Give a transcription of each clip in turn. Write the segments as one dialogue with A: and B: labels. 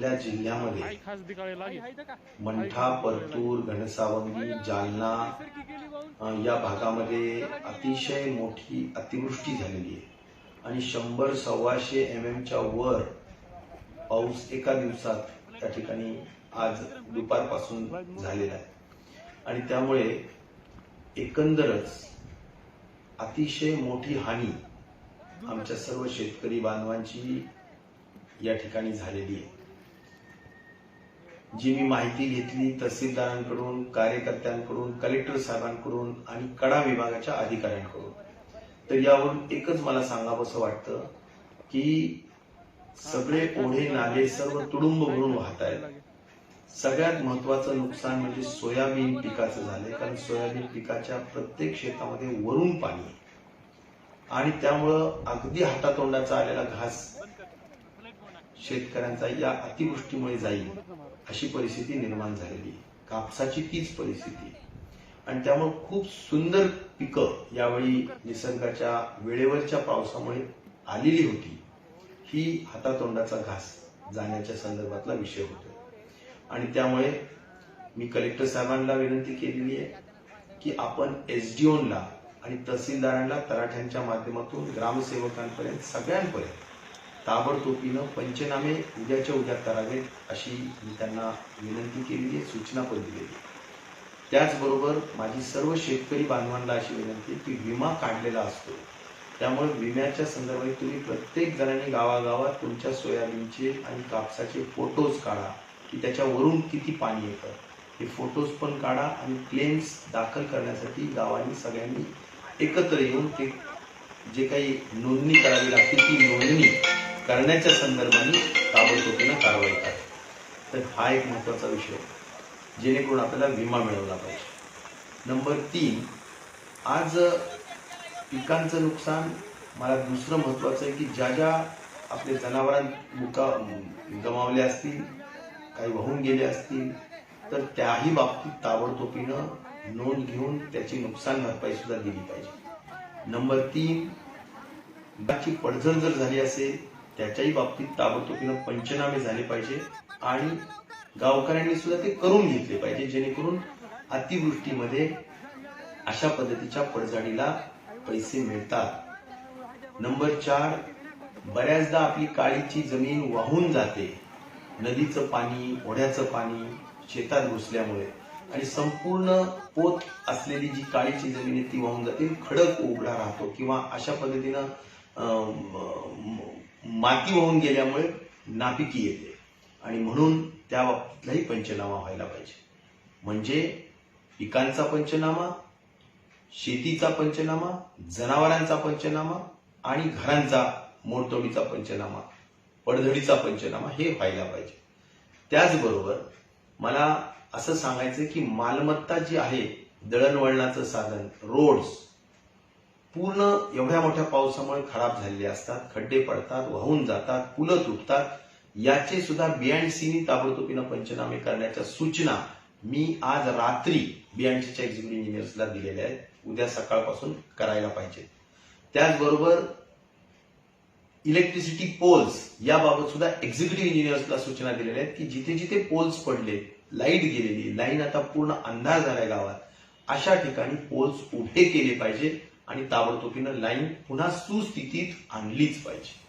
A: आपल्या जिल्ह्यामध्ये मंठा परतूर घनसावंगी जालना या भागामध्ये अतिशय मोठी अतिवृष्टी झालेली आहे. आणि शंभर सव्वाशे एम एमच्या वर पाऊस एका दिवसात त्या ठिकाणी आज दुपारपासून झालेला आहे. आणि त्यामुळे एकंदरच अतिशय मोठी हानी आमच्या सर्व शेतकरी बांधवांची या ठिकाणी झालेली आहे. जी मी माहिती घेतली तहसीलदारांकडून कार्यकर्त्यांकडून कलेक्टर साहेबांकडून आणि कडा विभागाच्या अधिकाऱ्यांकडून. तर यावरून एकच मला सांगावंसं वाटतं की सगळे ओढे नाले सर्व तुडुंब भरून वाहत आहेत सगळ्यात महत्वाचं नुकसान म्हणजे सोयाबीन पिकाचं झालंय कारण सोयाबीन पिकाच्या प्रत्येक शेतामध्ये वरून पाणी आहे. आणि त्यामुळं अगदी हातातोंडाचा आलेला घास शेतकऱ्यांचा या अतिवृष्टीमुळे जाईल. अशी परिस्थिती निर्माण झालेली. कापसाची तीच परिस्थिती. आणि त्यामुळे खूप सुंदर पिकं यावेळी निसर्गाच्या वेळेवरच्या पावसामुळे आलेली होती. ही हातातोंडाचा घास जाण्याच्या संदर्भातला विषय होतो. आणि त्यामुळे मी कलेक्टर साहेबांना विनंती केलेली आहे की आपण एसडीओनला आणि तहसीलदारांना तराठ्यांच्या माध्यमातून ग्रामसेवकांपर्यंत सगळ्यांपर्यंत ताबडतोबीनं पंचनामे उद्याच्या उद्या करावेत अशी मी त्यांना विनंती केलेली आहे सूचना पण दिलेली त्याचबरोबर माझी सर्व शेतकरी बांधवांना अशी विनंती की विमा काढलेला असतो. त्यामुळे विम्याच्या संदर्भात तुम्ही प्रत्येक जणांनी गावागावात तुमच्या सोयाबीनचे आणि कापसाचे फोटोज काढा की त्याच्यावरून किती पाणी येतं. हे फोटोज पण काढा आणि क्लेम्स दाखल करण्यासाठी गावांनी सगळ्यांनी एकत्र येऊन ते जे काही नोंदणी करावी लागते ती नोंदणी करण्याच्या संदर्भाने ताबडतोबीनं कारवाई करा. तर हा एक महत्त्वाचा विषय जेणेकरून आपल्याला विमा मिळवला पाहिजे. नंबर तीन आज पिकांचं नुकसान मला दुसरं महत्वाचं आहे की ज्या ज्या आपले जनावरां मुका गमावले असतील काही वाहून गेले असतील तर त्याही बाबतीत ताबडतोबीनं नोंद घेऊन त्याची नुकसान भरपाई सुद्धा दिली पाहिजे. नंबर तीन पिकाची पडझड जर झाली असेल त्याच्याही बाबतीत ताबडतोबीनं पंचनामे झाले पाहिजे आणि गावकऱ्यांनी सुद्धा ते करून घेतले पाहिजे जेणेकरून अतिवृष्टीमध्ये अशा पद्धतीच्या पडझडीला पैसे मिळतात. नंबर चार बऱ्याचदा आपली काळीची जमीन वाहून जाते. नदीचं पाणी ओढ्याचं पाणी शेतात घुसल्यामुळे. आणि संपूर्ण पोत असलेली जी काळीची जमीन आहे ती वाहून जाते खडक उघडा राहतो किंवा अशा पद्धतीनं माती वाहून गेल्यामुळे नापिकी येते. आणि म्हणून त्या बाबतीतलाही पंचनामा व्हायला पाहिजे. म्हणजे पिकांचा पंचनामा शेतीचा पंचनामा जनावरांचा पंचनामा आणि घरांचा मोडतोडीचा पंचनामा पडझडीचा पंचनामा हे व्हायला पाहिजे. त्याचबरोबर मला असं सांगायचं की मालमत्ता जी आहे दळणवळणाचं साधन रोड्स पूर्ण एवढ्या मोठ्या पावसामुळे खराब झालेले असतात खड्डे पडतात वाहून जातात पुलं तुटतात. याचे सुद्धा बीएनसीनी ताबडतोबीनं पंचनामे करण्याच्या सूचना मी आज रात्री बीएनसीच्या एक्झिक्युटिव्ह इंजिनियर्सला दिलेल्या आहेत. उद्या सकाळपासून करायला पाहिजे. त्याचबरोबर इलेक्ट्रिसिटी पोल्स याबाबत सुद्धा एक्झिक्युटिव्ह इंजिनियर्सला सूचना दिलेल्या आहेत की जिथे जिथे पोल्स पडले लाइट गेलेली लाईन आता पूर्ण अंधार झालाय गावात अशा ठिकाणी पोल्स उभे केले पाहिजे आणि ताबडतोबीनं लाईन पुन्हा सुस्थितीत आणलीच पाहिजे.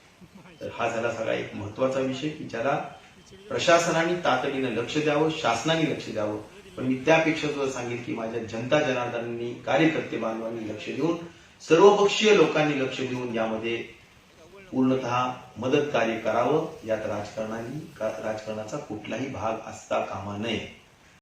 A: तर हा झाला सगळा एक महत्त्वाचा विषय की ज्याला प्रशासनाने तातडीनं लक्ष द्यावं शासनाने लक्ष द्यावं. पण मी त्यापेक्षा सुद्धा सांगेल की माझ्या जनता जनार्दनांनी कार्यकर्ते बांधवांनी लक्ष देऊन सर्वपक्षीय लोकांनी लक्ष देऊन यामध्ये पूर्णतः मदत कार्य करावं. यात राजकारणाने राजकारणाचा कुठलाही भाग असता कामा नये.